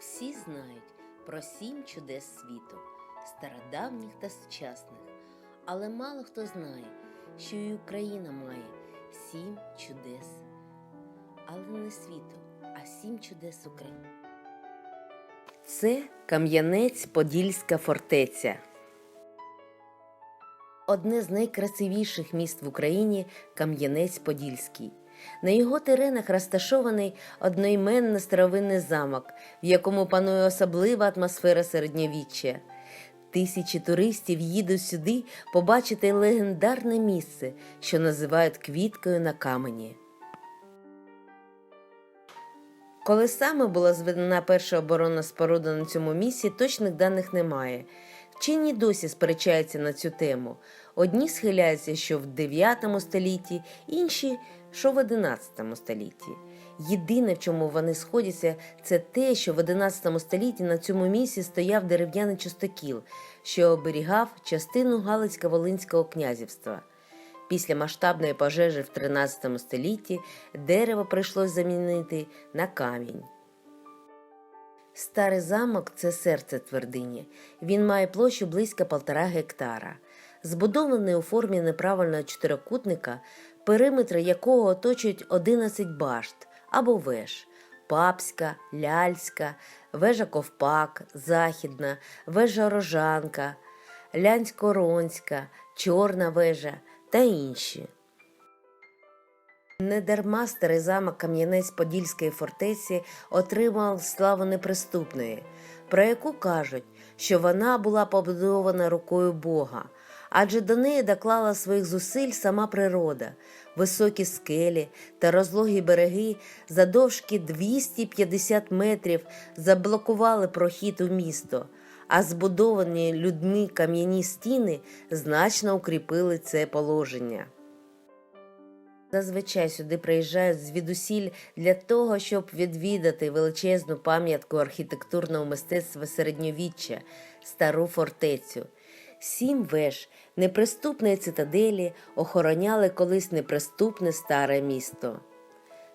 Всі знають про сім чудес світу, стародавніх та сучасних, але мало хто знає, що і Україна має сім чудес. Але не світу, а сім чудес України. Це Кам'янець-Подільська фортеця. Одне з найкрасивіших міст в Україні Кам'янець-Подільський. На його теренах розташований одноіменний старовинний замок, в якому панує особлива атмосфера середньовіччя. Тисячі туристів їдуть сюди побачити легендарне місце, що називають квіткою на камені. Коли саме була зведена перша оборонна споруда на цьому місці, точних даних немає. Вчені досі сперечаються на цю тему. Одні схиляються, що в 9 столітті, інші, що в 11 столітті. Єдине, в чому вони сходяться, це те, що в 11 столітті на цьому місці стояв дерев'яний частокіл, що оберігав частину Галицько-Волинського князівства. Після масштабної пожежі в 13 столітті дерево прийшлось замінити на камінь. Старий замок це серце твердині. Він має площу близько полтора гектара. Збудований у формі неправильного чотирикутника, периметри якого оточують 11 башт або веж папська, ляльська, вежа ковпак, західна, вежа рожанка, лянсько-ронська, чорна вежа та інші. Недарма старий замок Кам'янець-Подільської фортеці отримав славу неприступної, про яку кажуть, що вона була побудована рукою Бога, адже до неї доклала своїх зусиль сама природа, високі скелі та розлогі береги задовжки 250 метрів заблокували прохід у місто, а збудовані людьми кам'яні стіни значно укріпили це положення. Зазвичай сюди приїжджають звідусіль для того, щоб відвідати величезну пам'ятку архітектурного мистецтва середньовіччя, стару фортецю. Сім веж неприступної цитаделі охороняли колись неприступне старе місто.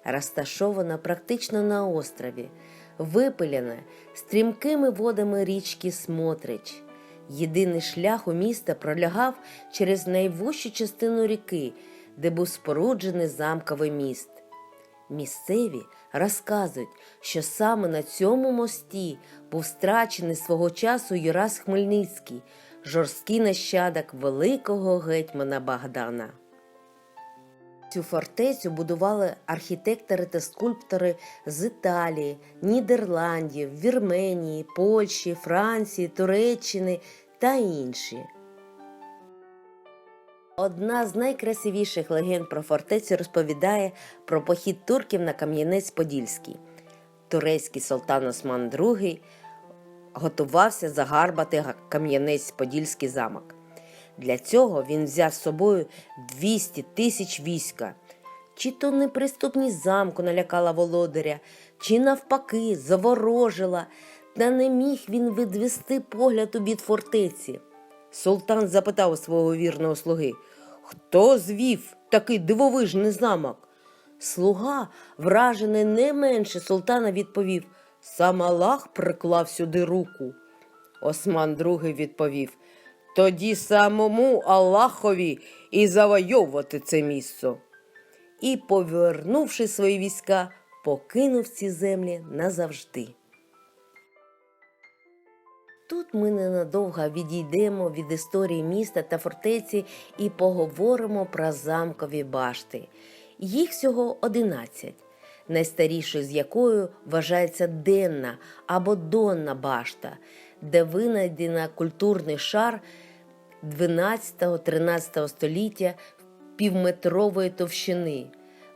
Розташована практично на острові, випиляна стрімкими водами річки Смотрич. Єдиний шлях у міста пролягав через найвужчу частину ріки де був споруджений замковий міст. Місцеві розказують, що саме на цьому мості був страчений свого часу Юрас Хмельницький, жорсткий нащадок великого гетьмана Богдана. Цю фортецю будували архітектори та скульптори з Італії, Нідерландів, Вірменії, Польщі, Франції, Туреччини та інші. Одна з найкрасивіших легенд про фортецю розповідає про похід турків на Кам'янець-Подільський. Турецький султан Осман II готувався загарбати Кам'янець-Подільський замок. Для цього він взяв з собою 200 тисяч війська. Чи то неприступність замку налякала володаря, чи навпаки заворожила, та не міг він відвести погляд у бід фортеці. Султан запитав свого вірного слуги, хто звів такий дивовижний замок? Слуга, вражений не менше султана, відповів Сам Аллах приклав сюди руку. Осман II відповів Тоді самому Аллахові і завойовувати це місце. І, повернувши свої війська, покинув ці землі назавжди. Тут ми ненадовго відійдемо від історії міста та фортеці і поговоримо про замкові башти. Їх всього 11, найстарішою з якою вважається денна або донна башта, де винайдена культурний шар 12-13 століття півметрової товщини.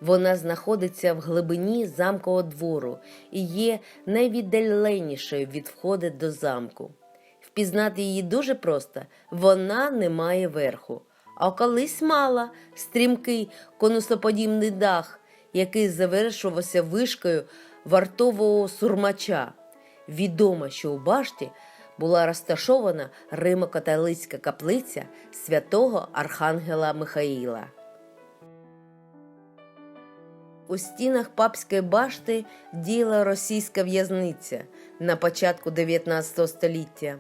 Вона знаходиться в глибині замкового двору і є найвіддаленішою від входу до замку. Впізнати її дуже просто вона не має верху, а колись мала стрімкий конусоподібний дах, який завершувався вишкою вартового сурмача. Відомо, що у башті була розташована римо-католицька каплиця святого Архангела Михаїла. У стінах папської башти діяла російська в'язниця на початку 19 століття.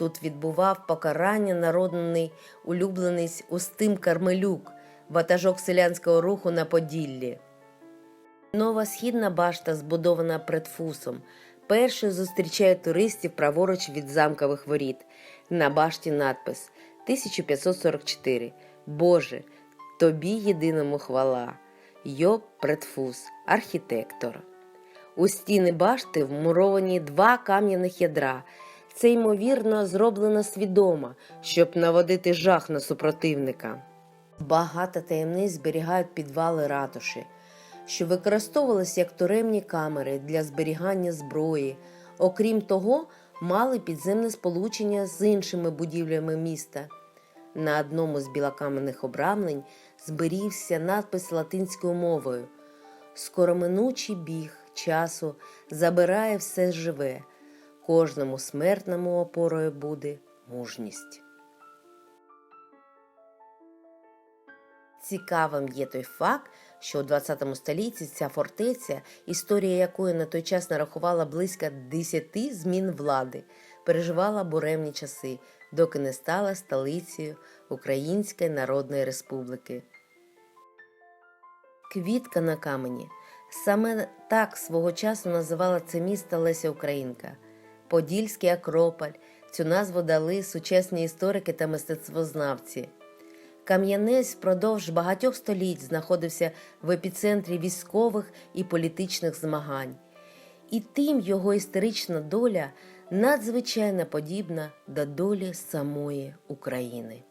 Тут відбував покарання народний улюблений Устим Кармелюк, ватажок селянського руху на Поділлі. Нова східна башта, збудована предфусом, першою зустрічає туристів праворуч від замкових воріт. На башті надпис 1544. Боже, тобі єдиному хвала. Йоб Предфус, архітектор. У стіни башти вмуровані два кам'яних ядра. Це ймовірно зроблено свідомо, щоб наводити жах на супротивника. Багато таємниць зберігають підвали ратуші, що використовувалися як туремні камери для зберігання зброї. Окрім того, мали підземне сполучення з іншими будівлями міста. На одному з білокаменних обрамлень зберігся надпис латинською мовою Скороминучий біг часу забирає все живе, кожному смертному опорою буде мужність. Цікавим є той факт, що у 20 столітті ця фортеця, історія якої на той час нарахувала близько 10 змін влади, переживала буремні часи, доки не стала столицею Української Народної Республіки. Квітка на камені. Саме так свого часу називала це місто Леся Українка. Подільський Акрополь. Цю назву дали сучасні історики та мистецтвознавці. Кам'янець впродовж багатьох століть знаходився в епіцентрі військових і політичних змагань, і тим його історична доля надзвичайно подібна до долі самої України.